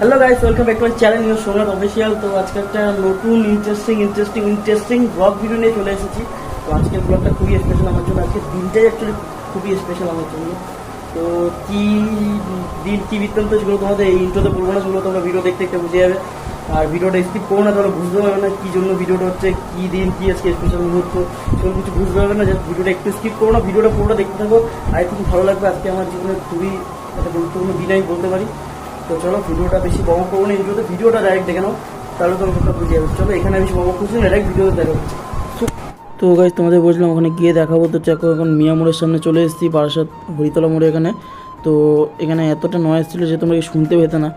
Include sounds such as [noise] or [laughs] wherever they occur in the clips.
Hello guys welcome back to channel new Somnath official তো আজকে একটা নতুন interesting interesting interesting blog video নিয়ে চলে এসেছি। তো আজকের ব্লগটা খুবই স্পেশাল আমার জন্য। আজকের দিনটাই অ্যাকচুয়ালি খুবই স্পেশাল আমার জন্য। তো কি দিন, কি বৃত্তান্ত সেগুলো তোমাদের এই ইন্ট্রোতে বলব না, সেগুলো তোমরা ভিডিও দেখতে দেখতে বুঝে যাবে। আর ভিডিওটা স্কিপ করো না, তাহলে বুঝতে পারবে না কী জন্য ভিডিওটা হচ্ছে, কী দিন, কী আজকে স্পেশাল মুহূর্ত। সেগুলো কিছু বুঝতে পারবে না যে ভিডিওটা একটু স্কিপ করো না, ভিডিওটা পুরোটা দেখতে থাকো। আই থিঙ্ক ভালো লাগবে, আজকে আমার জীবনে খুবই একটা গুরুত্বপূর্ণ দিন আমি বলতে পারি। তো চলো, ভিডিওটা বেশি বড় করব না ইন্ট্রোতে ভিডিওটা ডাইরেক্ট দেখে নাও। তাহলে তোমরা সবটা বুঝে যাবে চলো, এখানে বেশি বড় করছি ডাইরেক্ট ভিডিওতে দেখো। তো গাইজ তোমাদের বলছিলাম, ওখানে গিয়ে দেখাবো। তো চাকো এখন মিয়া মোড়ের সামনে চলে এসেছি, বারাসাত হরিতলা মোড়ে এখানে। তো এখানে এতটা নয়েজ ছিল যে তোমরা শুনতে পেতে না।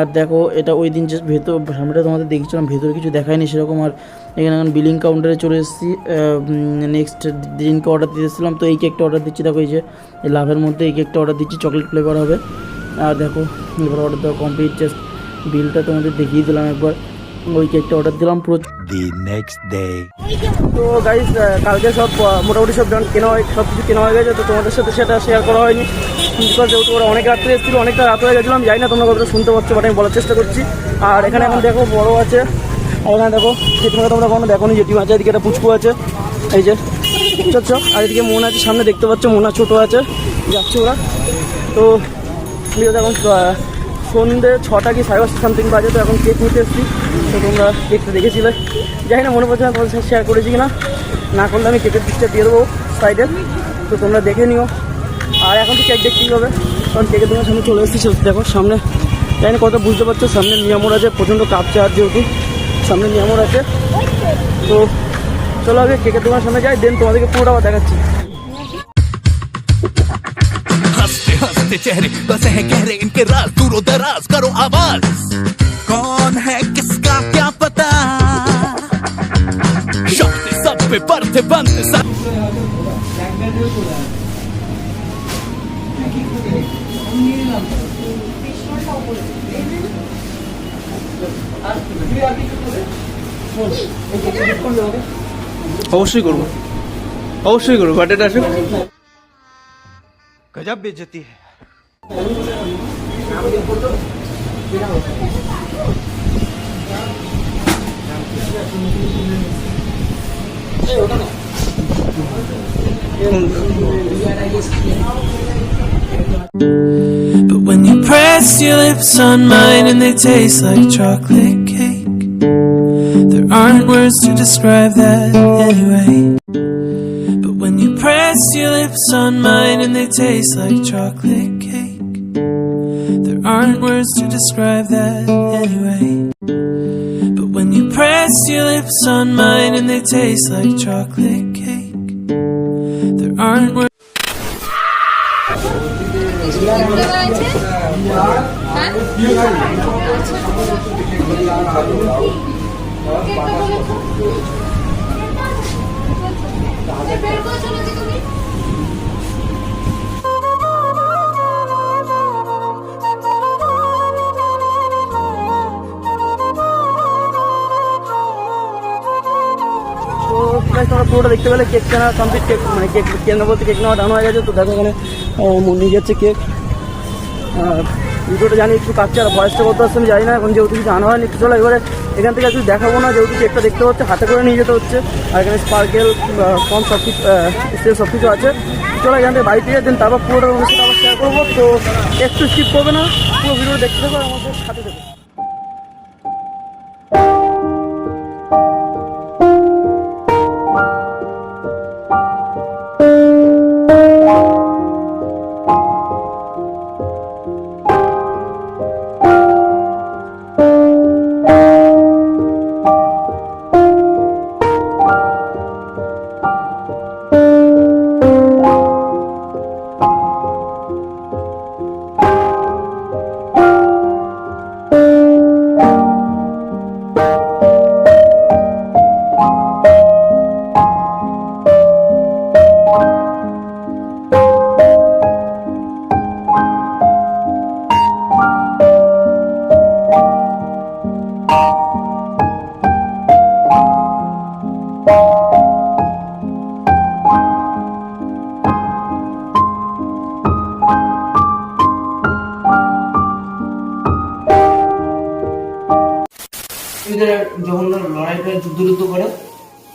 আর দেখো, এটা ওই দিন জাস্ট ভেতর, সামনেটা তোমাদের দেখছিলাম ভেতরে কিছু দেখায়নি সেরকম। আর এখানে এখন বিলিং কাউন্টারে চলে এসেছি। নেক্সট দিনকে অর্ডার দিতেছিলাম তো এই কেকটা অর্ডার দিচ্ছি। দেখো, এই যে লাভের মধ্যে এই কেকটা অর্ডার দিচ্ছি চকলেট ফ্লেভার হবে। আর দেখো এবার অর্ডার দেওয়া কমপ্লিট জাস্ট বিলটা তোমাদের দেখিয়ে দিলাম একবার। ওই কেকটা অর্ডার দিলাম পুরো। The next day. তো গাইস কালকে সব মোটামুটি সব জন কেনা হয় সব কিছু কেনা হয়ে গেছে তো তোমাদের সাথে সেটা শেয়ার করা হয়নি। বিকজ যেহেতু ওরা অনেক রাত্রে এসেছিল অনেকটা রাত হয়ে গেছিলাম জানি না তোমরা কতটা শুনতে পাচ্ছ বাট আমি বলার চেষ্টা করছি। আর এখানে এখন দেখো বড় আছে আর এখানে দেখো জেঠিমাকে তোমরা কোনো দেখো নি জেঠিমা আছে এদিকে একটা পুচকু আছে এই যে বুঝতে আর এদিকে মন আছে সামনে দেখতে পাচ্ছ মোনা ছোটো আছে যাচ্ছে ওরা। তো এখন আহ, সন্ধ্যে ছটা কি সাড়ে পাঁচটা সামথিং বাজে তো এখন কেক নিতে এসেছি। তো তোমরা কেকটা দেখেছিলে জানি না মনে পড়ছে না তোমাদের শেয়ার করেছি কিনা। না করলে আমি কেকের পিকটা দিয়ে দেবো সাইডে তো তোমরা দেখে নিও। আর এখন তো কেক দেখতেই হবে। কারণ কেকের তোমার সামনে চলে এসেছি। দেখো সামনে জানি না কত বুঝতে পারছ সামনে নিয়ামোড় আছে প্রচণ্ড কাঁপছে আর যেহেতু সামনে নিয়ামোড় আছে। তো চলো আগে কেকের দোকানের সামনে যাই দেন তোমাদেরকে পুরোটা দেখাচ্ছি। हंसते हंसते चेहरे बसे हैं गहरे इनके राज दूरो दराज करो आवाज कौन है किसका क्या पता शब्द सब पे पढ़ते बनते सब অবশ্যই করবো অবশ্যই করবো বার্থডেটা আসুক गजब बेइज्जती है But when you press your lips on mine and they taste like chocolate cake, there aren't words to describe that anyway. But when you press your lips on mine and they taste like chocolate cake, aren't words to describe that anyway. But when you press your lips on mine and they taste like chocolate cake, there aren't words. বের করছো নাকি তুমি পুরোটা দেখতে পেলে cake কেনা complete cake মানে cake কেনা বলতে কেক নেওয়া, ডান হয়ে গেছে, তো দেখো এখানে নিয়ে যাচ্ছে কেক ভিডিওটা জানি একটু কাটছে, আর ভয়েসটা করতে আসছে, আমি জানি না, এখন যেহেতু কিছু আনা হয়নি একটু চলো এবারে এখান থেকে একটু দেখাবো না, যেহেতু কেকটা দেখতে হচ্ছে, হাতে করে নিয়ে যেতে হচ্ছে, আর এখানে স্পার্কেল কম সব কিছু সব কিছু আছে। চলো এখান থেকে বাড়িতে দেন তারপর পুরোটা অনুষ্ঠান আবার শেয়ার করব, তো একটু স্কিপ করবে না, পুরো ভিডিও দেখতে থাকো আমাদের সাথে দেবো শত্রুদের যখন লড়াইটা যুদ্ধ যুদ্ধ করে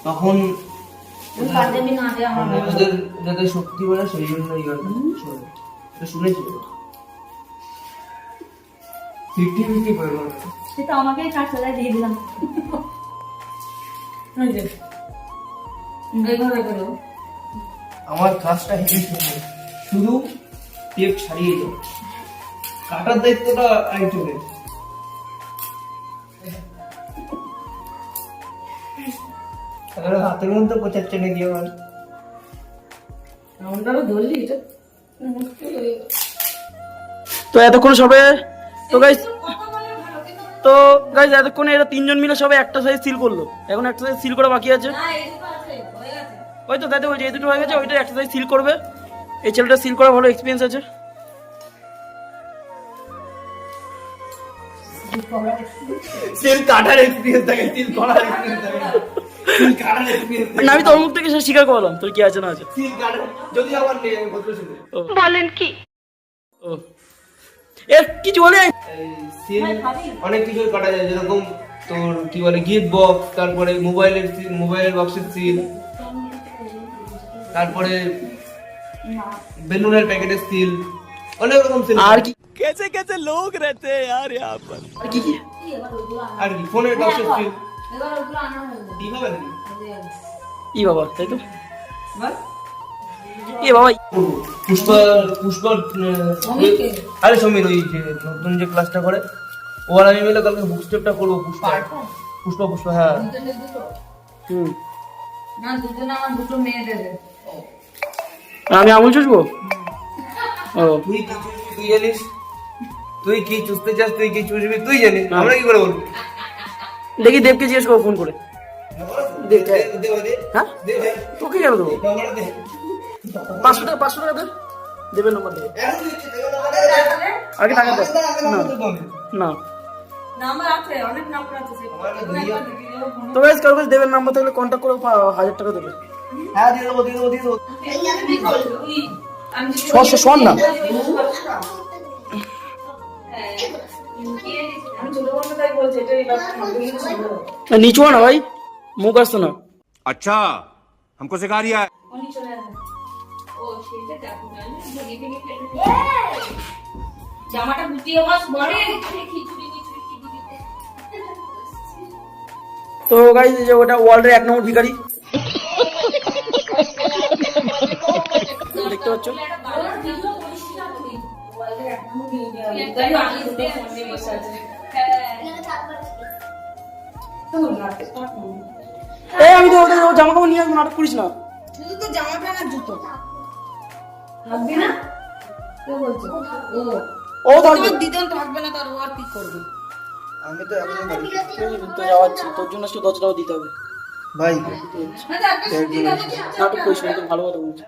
তখন ওদের যাদের শক্তি বাড়ে সেই জন্য শুনেছি। ফিফটি ফিফটি পারব সেটা আমাকে কাজ দিয়ে দিলাম। এইভাবে করো। আমার কাজটা হেভি সুন্দর শুধু টেপ ছাড়িয়ে যাও। কাটার দায়িত্বটা একজনের আমরাও ধরলি এটা তো এতক্ষণ সবে তো গাইজ তো গাইজ এতক্ষণে এরা তিনজন মিলে সবাই একটা সাইজ সিল করল। এখন একটা সাইজ সিল করা বাকি আছে। ওই তো দাদা ওই যে এই দুটো হয়ে গেছে ওইটা একটা সাইজ সিল করবে। এই ছেলেটা সিল করা ভালো এক্সপিরিয়েন্স আছে। সিল কাটার এক্সপিরিয়েন্স থাকে সিল করার এক্সপিরিয়েন্স থাকে না। [laughs] সিল কাটার এক্সপিরিয়েন্স না আমি তোর মুখ থেকে সে স্বীকার করলাম তোর কি আছে না আছে সিল কাটার যদি আমার নেই আমি বলতে শুনে ও এর কিছু বলে এই সিল অনেক কিছু কাটা যায় যেরকম তোর কি বলে গিফট বক্স তারপরে মোবাইলের সিল মোবাইলের বক্সের সিল তারপরে বেলুনের প্যাকেটের সিল অনেক রকম সিল আর কি कैसे कैसे लोग रहते हैं यार यहाँ पर আর কি কি আর কি ফোনের বক্সের সিল এবার ওগুলো আনা হয়ে যাবে। কি হবে নাকি? ই বাবা তাই তো? এ বাবা পুষ্পা পুষ্পা আরে সমীর ওই নতুন যে ক্লাসটা করে ও আর আমি মিলে কালকে বুক স্টেপটা করব পুষ্পা। পুষ্পা পুষ্পা হ্যাঁ। হুম। না দুজনে আমার দুটো মেয়ে দেবে। আমি আঙুল চুষবো? ও। তুই তুই জানিস? তুই কি চুষতে চাস তুই কি চুষবি তুই জানিস। আমরা কি করে বলব? দেখি দেবকে জিজ্ঞেস করব ফোন করে। হ্যাঁ? তোকে কেন দেবো? পাঁচশো টাকা পাঁচশো টাকা দে। দেবের নম্বর দেবে। আগে টাকা দে? আগে আগে নম্বর দে তো আমি। না। তো গাইজ কারও কাছে দেবের নাম্বার থাকলে কন্ট্যাক্ট করে পা- হাজার টাকা দেবে। হ্যাঁ দিয়ে দেবো দিয়ে দেবো দিয়ে দেবো। আমি শোন না। আমি ছোট বন্ধু তাই বলছি এটা এই না, নিচু হ না ভাই মুখ আসতো না अच्छा हमको सिखा रिया है উনি চলে আসেন ও সেটা দেখো না ভেঙে ভেঙে ফেলে জামাটা গুটিয়ে বাস পরে খিচুড়ি মিচুড়ি খিচুড়িতে তো গাইজ যে ওটা ওয়ার্ল্ডের এক নম্বর ভিখারি দেখতে পাচ্ছ এই আমি তো ওদের জামা কাপড় নিয়ে আসব নাটক করিস না। শুধু তো জামা প্যান্ট আর জুতো। থাকবে না? কে বলছো? ও। ও থাকবে। দিদন থাকবে না তার ও আর কি করবে? আমি তো এখন বাড়ি। তো যাওয়াচ্ছি তোর জন্য আজকে দশ টাকা দিতে হবে। ভাই। আছে নাটক করিস না ভালো কথা বলছি।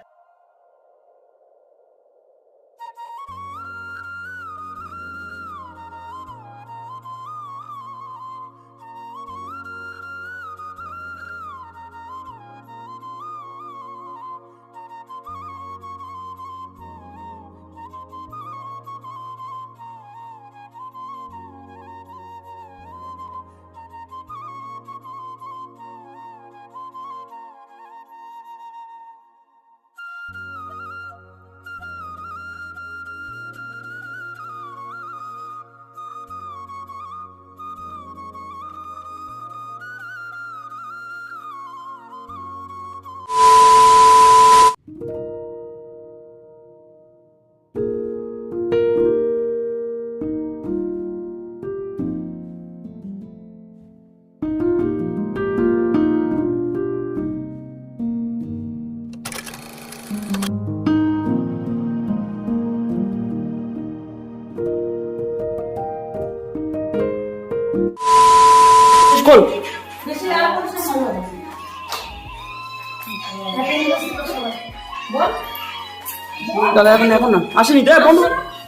দাদা এখন এখন না। আসেনি দে বন্ধ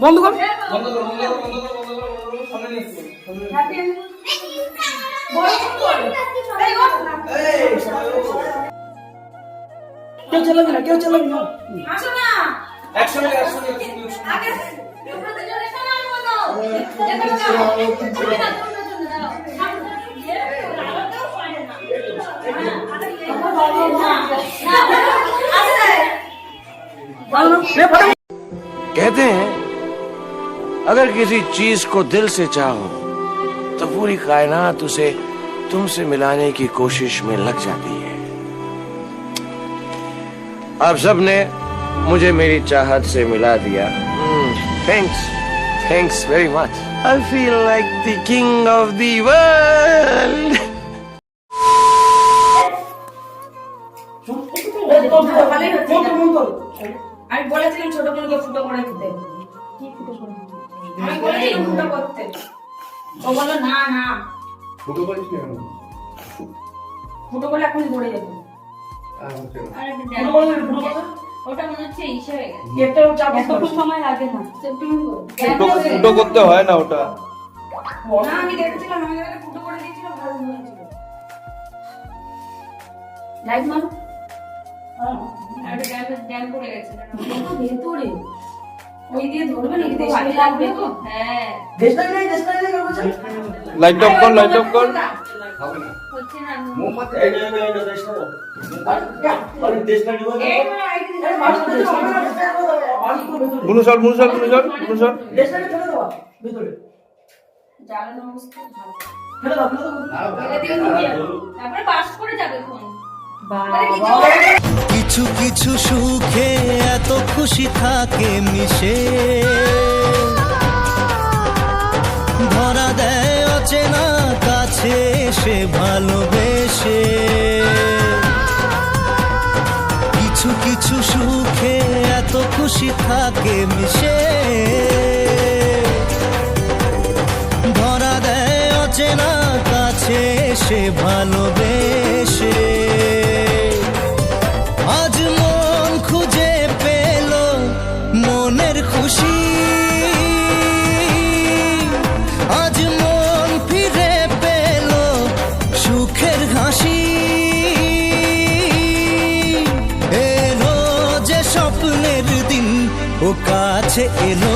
বন্ধ কর। কেউ চালাবি না, কেউ চালাবি না। कहते हैं, अगर किसी चीज़ को दिल से चाहो तो पूरी कायनात उसे तुमसे मिलाने की कोशिश में लग जाती है। आप सबने मुझे मेरी चाहत से मिला दिया। Thanks thanks very much I feel like the king of the world আমি বলেছিলাম ফুটো করতে। ও বলল না না। ফুটো করলে এখন পড়ে যাবে। ওটা মনে হচ্ছে ইসে হয়ে গেছে। একটা চাপ এত সময় লাগে না। ফুটো করতে হয় না ওটা? না আমি দেখেছিলাম আমি ফুটো করে দিয়েছিলাম ভালো হয়েছিল। লাইট মারো। আর জ্যাম জ্যাম পড়ে গেছে। ভেতরে। ওই দিয়ে ধরবে নাকি খুব লাগবে লাগবে তো হ্যাঁ দেশলাই নেই দেশলাই নেই কেন লাইট অফ কর লাইট অফ কর হচ্ছে না এই এই এই দেশলাই দাও। দেশলাই নেব এই না, এই আরে, দেশলাই না, দেশলাই না। বুনু সর বুনু সর বুনু সর বুনু সর দেশলাই ফেলে দেওয়া, ভেতরে। জ্বালানো অবস্থা ভালো ফেলে দাও, ফেলে দাও। তারপরে পাস করে যাবে ফোন কিছু কিছু সুখে এত খুশি থাকে মিশে। ধরা দেয় কাছে এলো।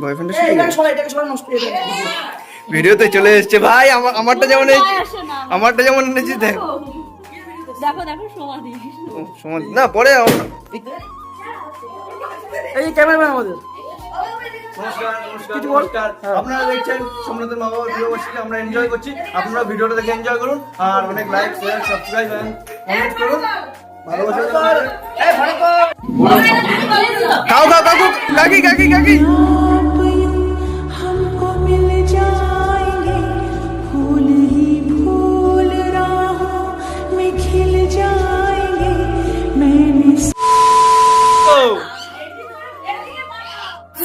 বয়ফ্রেন্ডের। ভিডিওতে চলে এসেছে। ভাই আমার আমারটা যেমন আমারটা যেমন এনেছি দেখ। দেখো দেখো সমাধি ও, সমাজ না পরে এই ক্যামেরাম্যান আমাদের। নমস্কার নমস্কার নমস্কার। আপনারা দেখছেন সোমনাথের মা বাবার ভিডিও বসে আমরা এনজয় করছি। আপনারা ভিডিওটা দেখে এনজয় করুন আর অনেক লাইক শেয়ার সাবস্ক্রাইব কমেন্ট করুন। ভালোবাসা খাও খাও কাকু কাকি কাকি কাকি।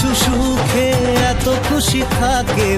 কিছু সুখে এত খুশি থাকে